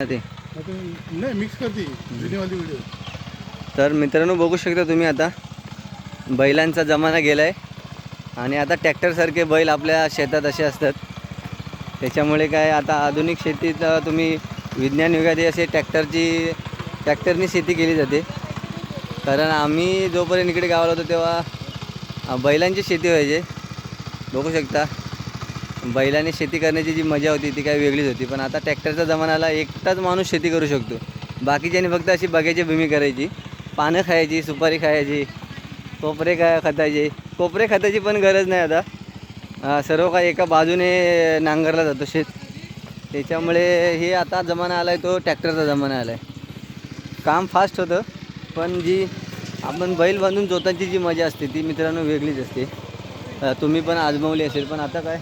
ते. आता नाही मिक्स करते. जुनीवाली व्हिडिओ तर मित्रांनो बघू शकता तुम्ही आता. बैलांचा जमाना गेला आहे आणि आता ट्रॅक्टरसारखे बैल आपल्या शेतात असे असतात. त्याच्यामुळे काय आता आधुनिक शेतीत तुम्ही विज्ञान युगात असे ट्रॅक्टरची ट्रॅक्टरनी शेती केली जाते. कारण आम्ही जोपर्यंत इकडे गावाला होतो तेव्हा बैलांची शेती व्हायची. बघू शकता. बैलाने शेती करण्याची जी मजा होती ती काय वेगळीच होती. पण आता ट्रॅक्टरचा जमाना आला एकटाच माणूस शेती करू शकतो. बाकीच्यानी फक्त अशी बघायची भूमी करायची. पानं खायची सुपारी खायची कोपरे खा खतायचे. कोपरे खताची पण गरज नाही आता. सर्व काही एका बाजूने नांगरला जातो शेत. त्याच्यामुळे हे आता जमाना आला आहे तो ट्रॅक्टरचा जमाना आला आहे काम फास्ट होतं पण जी आपण बैल बांधून जोतांची जी मजा असते ती मित्रांनो वेगळीच असते. तुम्ही पण आजमावली असेल पण आता काय?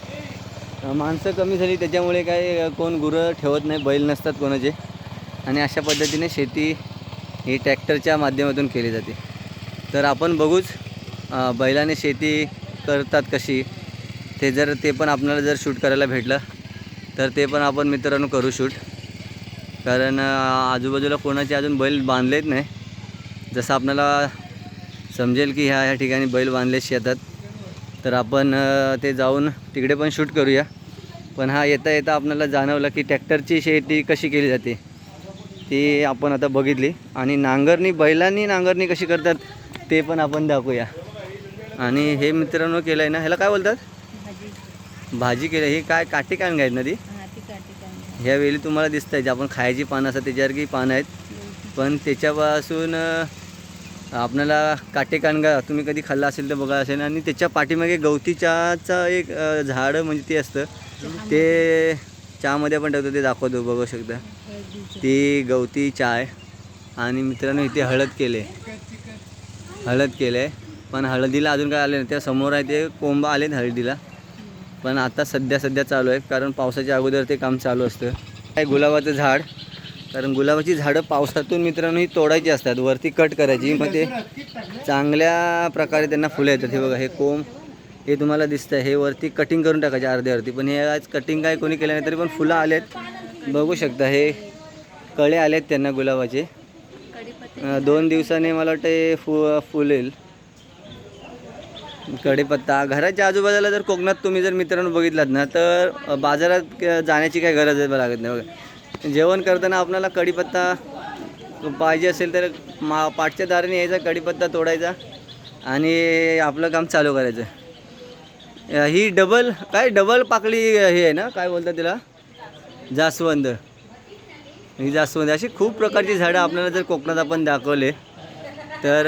माणसं कमी झाली त्याच्यामुळे काय कोण गुरं ठेवत नाही बैल नसतात कोणाचे. आणि अशा पद्धतीने शेती ही ट्रॅक्टरच्या माध्यमातून केली जाते. तर आपण बघूच बैलाने शेती करतात कशी. ते जर ते पण आपल्याला जर शूट करायला भेटलं तर ते पण आपण मित्रांनो करू शूट. कारण आजूबाजूला कोणाचे अजून बैल बांधलेत नाही. जसं आपल्याला समजेल की ह्या ह्या ठिकाणी बैल बांधले शेतात. तर आपण ते जाऊन तिकडे पण शूट करूया. पण हा येता येता आपल्याला जाणवलं की ट्रॅक्टरची शेती कशी केली जाते ती आपण आता बघितली. आणि नांगरणी बैलांनी नांगरणी कशी करतात ते पण आपण दाखवूया. आणि हे मित्रांनो केलं आहे ना ह्याला काय बोलतात? भाजी. केली हे काय काठी काय आहेत ना ती? हा ती काठी कांदा ह्या वेळी तुम्हाला दिसत आहे जे आपण खायची पानं असतात त्याच्यासारखी पानं आहेत. पण त्याच्यापासून आपल्याला काटेकानगा तुम्ही कधी खाल्ला असेल तर बघा असेल. आणि त्याच्या पाठीमागे गवती चहाचं एक झाड म्हणजे ते असतं. ते चहामध्ये पण ठेवतो ते दाखवतो बघू शकता. ती गवती चहा आहे आणि मित्रांनो इथे हळद केले. हळद केलं. आहे पण हळदीला अजून काय आले नाही. त्या समोर आहे ते कोंबा आलेत हळदीला. पण आता सध्या सध्या चालू आहे. कारण पावसाच्या अगोदर ते काम चालू असतं. काय गुलाबाचं झाड. कारण गुलाबाची झाडं पावसातून मित्रांनो ही तोडायची असतात. वरती कट करायची. मग ते चांगल्या प्रकारे त्यांना फुलं येतात. हे बघा हे कोंब हे तुम्हाला दिसतं हे वरती कटिंग करून टाकायचे अर्धे अर्धी. पण हे आज कटिंग काय कोणी केलं नाही तरी पण फुलं आलेत. बघू शकता हे कळे आलेत त्यांना गुलाबाचे. दोन दिवसाने मला वाटतं फु फुलेल कढीपत्ता. घराच्या आजूबाजूला जर कोकणात तुम्ही जर मित्रांनो बघितलात ना तर बाजारात जाण्याची काही गरज आहे लागत नाही बघा. जेवण करताना आपल्याला कढीपत्ता पाहिजे असेल तर मा पाठच्या दाराने यायचा कढीपत्ता तोडायचा आणि आपलं काम चालू करायचं. ही डबल काय डबल पाकळी हे आहे ना? काय बोलतात तिला? जास्वंद. ही जास्वंद. अशी खूप प्रकारची झाडं आपल्याला जर कोकणात आपण दाखवले तर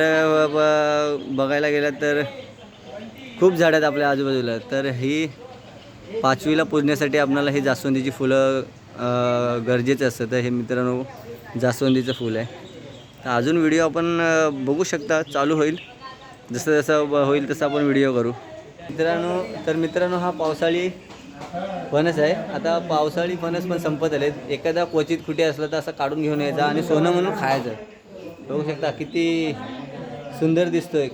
बघायला गेलं तर खूप झाडं आहेत आपल्या आजूबाजूला. तर ही पाचवीला पुजण्यासाठी आपल्याला ही जास्वंदीची फुलं गरजेचं असतं. तर हे मित्रांनो जास्वंदीचं फुल आहे. तर अजून व्हिडिओ आपण बघू शकता चालू होईल. जसं जसं ब- होईल तसं आपण व्हिडिओ करू. मित्रांनो तर मित्रांनो हा पावसाळी फणस आहे. आता पावसाळी फणस पण संपत आले एखादा क्वचित कुठे असलं तर असं काढून घेऊन यायचा आणि सोनं म्हणून खायचं. बघू शकता किती सुंदर दिसतोय.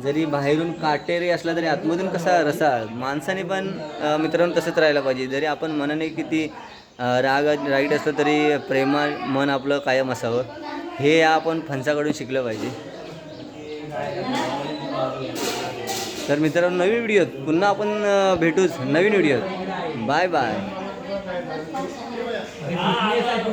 जरी बाहेरून काटेरी असला तरी आतमधून कसा रसा माणसाने पण मित्रांनो तसंच राहायला पाहिजे. जरी आपण मनाने किती राग राईट असलं तरी प्रेमा मन आपलं कायम असावं. हे आपण फणसाकडून शिकलं पाहिजे. तर मित्रांनो नवीन व्हिडिओत पुन्हा आपण भेटूच. नवीन व्हिडिओत. Bye bye.